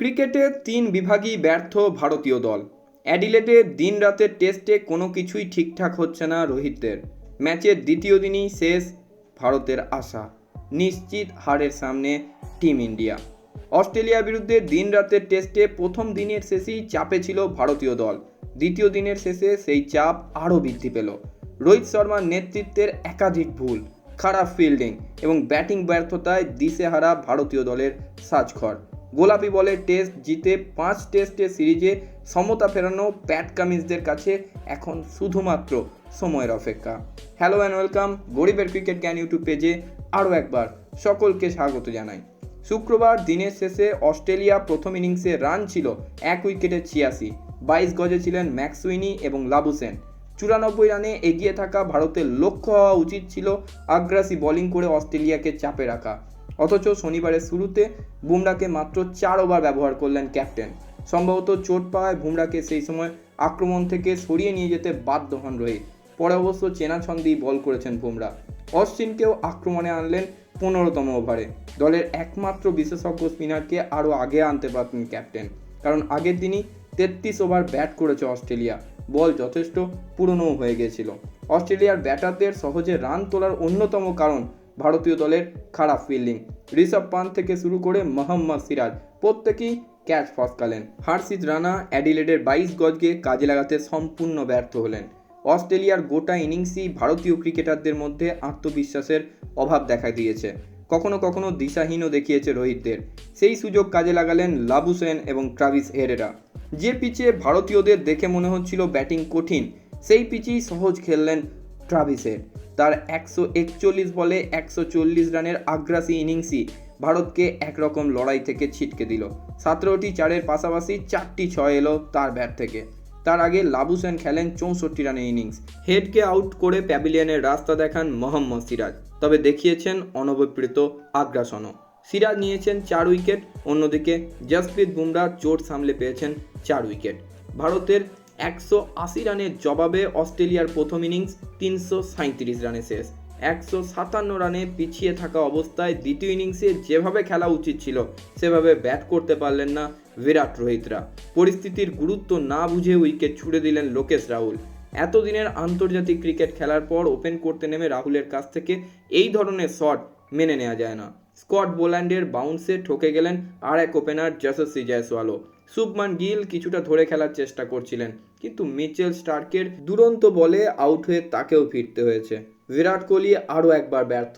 ক্রিকেটে তিন বিভাগই ব্যর্থ ভারতীয় দল। অ্যাডিলেটে দিন রাতের টেস্টে কোনো কিছুই ঠিকঠাক হচ্ছে না রোহিতদের ম্যাচের দ্বিতীয় দিনই শেষ ভারতের আশা। নিশ্চিত হারের সামনে টিম ইন্ডিয়া। অস্ট্রেলিয়ার বিরুদ্ধে দিন রাতের টেস্টে প্রথম দিনের শেষেই চাপে ছিল ভারতীয় দল। দ্বিতীয় দিনের শেষে সেই চাপ আরও বৃদ্ধি পেল। রোহিত শর্মার নেতৃত্বের একাধিক ভুল, খারাপ ফিল্ডিং এবং ব্যাটিং ব্যর্থতায় দিশেহারা ভারতীয় দলের সাজঘর। গোলাপি বলে টেস্ট জিতে পাঁচ টেস্টে সিরিজে সমতা ফেরানো প্যাট কামিজদের কাছে এখন শুধুমাত্র সময়ের অপেক্ষা। হ্যালো অ্যান্ড ওয়েলকাম গরিবের ক্রিকেট জ্ঞান ইউটিউব পেজে আরও একবার সকলকে স্বাগত জানাই। শুক্রবার দিনের শেষে অস্ট্রেলিয়া প্রথম ইনিংসে রান ছিল এক উইকেটে ছিয়াশি, বাইশ গজে ছিলেন ম্যাক্সুইনি এবং লাবুসেন। চুরানব্বই রানে এগিয়ে থাকা ভারতের লক্ষ্য হওয়া উচিত ছিল আগ্রাসী বোলিং করে অস্ট্রেলিয়াকে চাপে রাখা। অথচ শনিবারের শুরুতে বুমরাকে মাত্র চার ওভার ব্যবহার করলেন ক্যাপ্টেন। সম্ভবত চোট পাওয়ায় বুমরাকে সেই সময় আক্রমণ থেকে সরিয়ে নিয়ে যেতে বাধ্য হন রোহিত। পরে অবশ্য চেনা ছন্দেই বল করেছেন বুমরা। অশ্বিনকেও আক্রমণে আনলেন পনেরোতম ওভারে। দলের একমাত্র বিশেষজ্ঞ স্পিনারকে আরও আগে আনতে পারতেন ক্যাপ্টেন। কারণ আগের দিনই তেত্রিশ ওভার ব্যাট করেছে অস্ট্রেলিয়া। বল যথেষ্ট পুরনোও হয়ে গিয়েছিল। অস্ট্রেলিয়ার ব্যাটারদের সহজে রান তোলার অন্যতম কারণ ভারতীয় দলের খারাপ ফিল্ডিং ঋষভ পান্ত থেকে শুরু করে মোহাম্মদ সিরাজ প্রত্যেকেই ক্যাচ ফসকালেন হার্ষিত রানা অ্যাডিলেডের বাইশ গজকে কাজে লাগাতে সম্পূর্ণ ব্যর্থ হলেন। অস্ট্রেলিয়ার গোটা ইনিংসই ভারতীয় ক্রিকেটারদের মধ্যে আত্মবিশ্বাসের অভাব দেখা দিয়েছে। কখনো কখনো দিশাহীনও দেখিয়েছে রোহিতদের। সেই সুযোগ কাজে লাগালেন লাবুসেন এবং ট্রাভিস হেরেরা। যে পিচে ভারতীয়দের দেখে মনে হচ্ছিল ব্যাটিং কঠিন, সেই পিচেই সহজ খেললেন ট্রাভিসের। তার একশো একচল্লিশ বলে একশো চল্লিশ রানের আগ্রাসী ইনিংসই ভারতকে একরকম লড়াই থেকে ছিটকে দিল। সতেরোটি চারের পাশাপাশি চারটি ছয় এলো তার ব্যাট থেকে। তার আগে লাবুসেন খেলেন চৌষট্টি রানের ইনিংস। হেডকে আউট করে প্যাভিলিয়নের রাস্তা দেখান মোহাম্মদ সিরাজ, তবে দেখিয়েছেন অনবপ্রীত আগ্রাসনও। সিরাজ নিয়েছেন চার উইকেট, অন্যদিকে জসপ্রীত বুমরা চোট সামলে পেয়েছেন চার উইকেট। ভারতের একশো আশি রানের জবাবে অস্ট্রেলিয়ার প্রথম ইনিংস তিনশো সাঁত্রিশ রানে শেষ। একশো সাতান্ন রানে পিছিয়ে থাকা অবস্থায় দ্বিতীয় ইনিংসে যেভাবে খেলা উচিত ছিল, সেভাবে ব্যাট করতে পারলেন না বিরাট রোহিতরা। পরিস্থিতির গুরুত্ব না বুঝে উইকেট ছুড়ে দিলেন লোকেশ রাহুল। এতদিনের আন্তর্জাতিক ক্রিকেট খেলার পর ওপেন করতে নেমে রাহুলের কাছ থেকে এই ধরনের শট মেনে নেওয়া যায় না। স্কট বোল্যান্ডের বাউন্সে ঠকে গেলেন আর এক ওপেনার যশস্বী জয়সওয়ালও। শুভমান গিল কিছুটা ধরে খেলার চেষ্টা করছিলেন কিন্তু মিচেল স্টার্কের দুরন্ত বলে আউট হয়ে তাকেও ফিরতে হয়েছে। বিরাট কোহলি আরও একবার ব্যর্থ।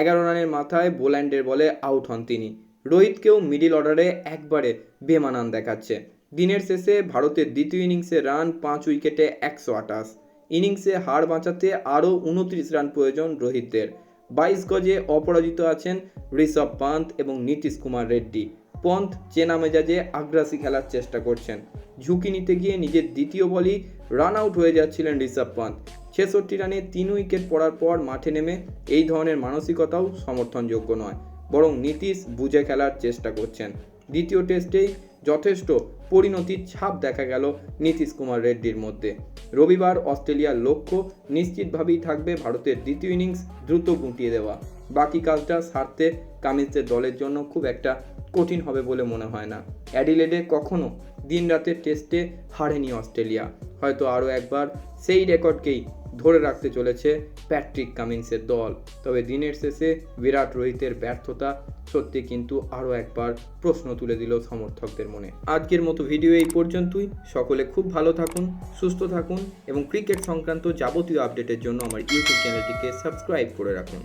এগারো রানের মাথায় বোল্যান্ডের বলে আউট হন তিনি। রোহিতকেও মিডিল অর্ডারে একবারে বেমানান দেখাচ্ছে। দিনের শেষে ভারতের দ্বিতীয় ইনিংসে রান পাঁচ উইকেটে একশো আটাশ ইনিংসে হার বাঁচাতে আরও উনত্রিশ রান প্রয়োজন রোহিতদের। বাইশ গজে অপরাজিত আছেন ঋষভ পান্ত এবং নীতিশ কুমার রেড্ডি। পন্থ চেনা মেজাজে আগ্রাসী খেলার চেষ্টা করছেন। ঝুঁকি নিতে গিয়ে নিজের দ্বিতীয় বলই রান আউট হয়ে যাচ্ছিলেন ঋষভ পান্ত ছেষট্টি রানে তিন উইকেট পড়ার পর মাঠে নেমে এই ধরনের মানসিকতাও সমর্থনযোগ্য নয়, বরং নীতিশ বুঝে খেলার চেষ্টা করছেন। দ্বিতীয় টেস্টেই যথেষ্ট পরিণতির ছাপ দেখা গেল নীতিশ কুমার রেড্ডির মধ্যে। রবিবার অস্ট্রেলিয়ার লক্ষ্য নিশ্চিতভাবেই থাকবে ভারতের দ্বিতীয় ইনিংস দ্রুত গুটিয়ে দেওয়া। বাকি কাজটা সারতে কামিজদের দলের জন্য খুব একটা কঠিন হবে বলে মনে হয় না। অ্যাডিলেডে কখনো দিন রাতের টেস্টে হারেনি অস্ট্রেলিয়া। হয়তো আরও একবার সেই রেকর্ডকেই ধরে রাখতে চলেছে প্যাট্রিক কামিন্সের দল। তবে দিনের শেষে বিরাট রোহিতের ব্যর্থতা সত্যি কিন্তু আরও একবার প্রশ্ন তুলে দিল সমর্থকদের মনে। আজকের মতো ভিডিও এই পর্যন্তই। সকলে খুব ভালো থাকুন, সুস্থ থাকুন এবং ক্রিকেট সংক্রান্ত যাবতীয় আপডেটের জন্য আমার ইউটিউব চ্যানেলটিকে সাবস্ক্রাইব করে রাখুন।